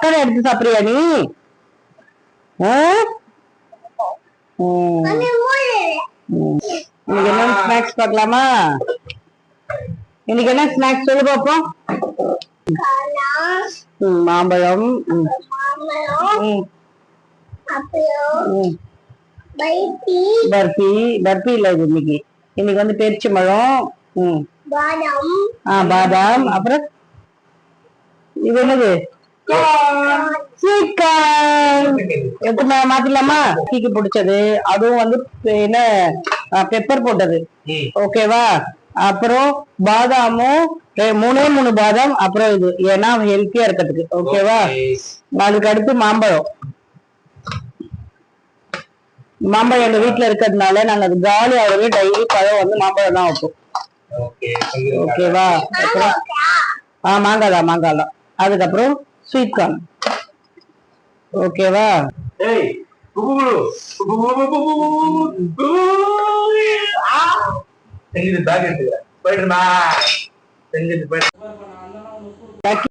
பக்கம் எடுத்து சாப்பிடுறியா நீ. இன்னைக்கு என்ன ஸ்நாக்ஸ் பார்க்கலாமா? இன்னைக்கு என்ன ஸ்நாக்ஸ் சொல்லு பாப்போம். ம், மாம்பழம். பர்ஃபி பர்ஃபி இல்ல இது இன்னைக்கு. இன்னைக்கு வந்து பேரிச்சம்பழம் ம். ஆ பாதாம். அப்புறம் இது என்னது? எப்படி மாத்திடலாமா? டீக்கு பிடிச்சது. அதுவும் வந்து என்ன பெப்பர் போட்டது. ஓகேவா அப்புறம் பாதாமும் மூணே மூணு பாதாம் அப்புறம் இது. ஏன்னா ஹெல்த்தியா இருக்கிறதுக்கு. ஓகேவா அதுக்கு அடுத்து மாம்பழம். மாம்பழம் எங்க வீட்ல இருக்கிறதுனால நாங்க அது காலி ஆகவே டெய்லி பழம் வந்து மாம்பழம் தான் வைப்போம். ஓகேவா ஆ மாங்காய் தான் மாங்காய் தான். அதுக்கப்புறம் ஸ்வீட் கார்ன் ஓகேவா ஏய் குபுகுலு செஞ்சது பேக் எடுத்துக்கிறேன் செஞ்சது போயிட்டு